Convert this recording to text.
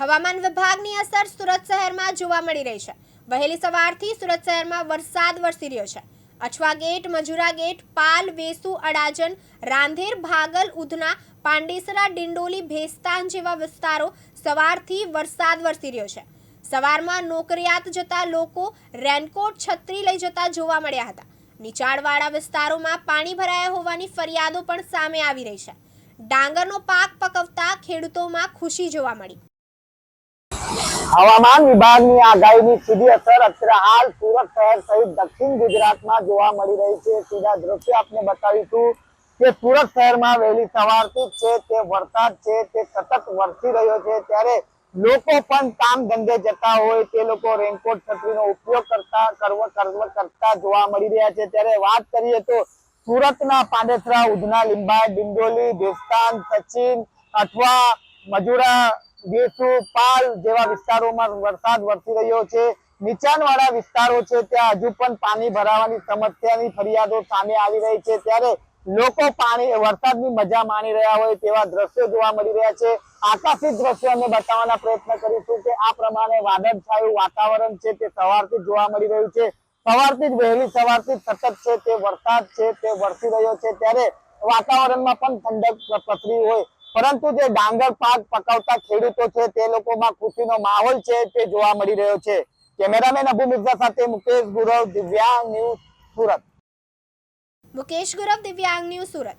હવામાન વિભાગની અસર સુરત શહેરમાં જોવા મળી રહી છે. વહેલી સવારથી સુરત શહેરમાં વરસાદ વરસી રહ્યો છે. અછવા ગેટ, મજુરા ગેટ, પાલ, વેસુ અડાજન રાંધેર, ભાગલ, ઉધના, પાંડેસરા, ડિંડોલી, ભેસ્તાન જેવા વિસ્તારો સવારથી વરસાદ વરસી રહ્યો છે. સવારમાં નોકરિયાત જતા લોકો રેનકોટ, છત્રી લઈ જતા જોવા મળ્યા હતા. નીચાણવાળા વિસ્તારોમાં પાણી ભરાયા હોવાની ફરિયાદો પણ સામે આવી રહી છે. ડાંગરનો પાક પકવતા ખેડૂતોમાં ખુશી જોવા મળી. હવામાન વિભાગની આગાહીની સીધી અસર અત્યારે હાલ સુરત શહેર સહિત દક્ષિણ ગુજરાતમાં જોવા મળી રહી છે. સીધા દ્રશ્ય આપને બતાવીશું કે સુરત શહેરમાં વહેલી સવારથી છે, તે વરસાદ છે, તે સતત વરસી રહ્યો છે. ત્યારે લોકો પણ કામ ધંધે જતા હોય, તે લોકો રેનકોટ છત્રીનો ઉપયોગ કરતા કરવ કરવ કરતા જોવા મળી રહ્યા છે. ત્યારે વાત કરીએ તો સુરતના પાંડેસરા, ઉધના લીંબા ડિંડોલી ભેસ્તાન સચિન અથવા મજુરા વેસુ પાલ જેવા વિસ્તારોમાં વરસાદ વરસી રહ્યો છે. નીચાણવાળા વિસ્તારો છે, ત્યાં હજુ પણ પાણી ભરાવાની સમસ્યાની ફરિયાદો સામે આવી રહી છે. ત્યારે લોકો પાણી, વરસાદની મજા માણી રહ્યા હોય તેવા દ્રશ્યો જોવા મળી રહ્યા છે. આકાશી દ્રશ્યો અમે બતાવવાના પ્રયત્ન કરીશું કે આ પ્રમાણે વાદળછાયું વાતાવરણ છે તે સવારથી જોવા મળી રહ્યું છે. સવારથી જ વહેલી, સવારથી સતત છે તે વરસાદ છે તે વરસી રહ્યો છે. ત્યારે વાતાવરણમાં પણ ઠંડક પથરી હોય પરંતુ જે ડાંગર પાક પકાવતા ખેડૂતો છે, તે લોકોમાં ખુશીનો માહોલ છે તે જોવા મળી રહ્યો છે. કેમેરામેન અબુ મિર્ઝા સાથે મુકેશ ગુરવ, દિવ્યાંગ ન્યૂઝ સુરત. મુકેશ ગુરવ, દિવ્યાંગ ન્યૂઝ સુરત.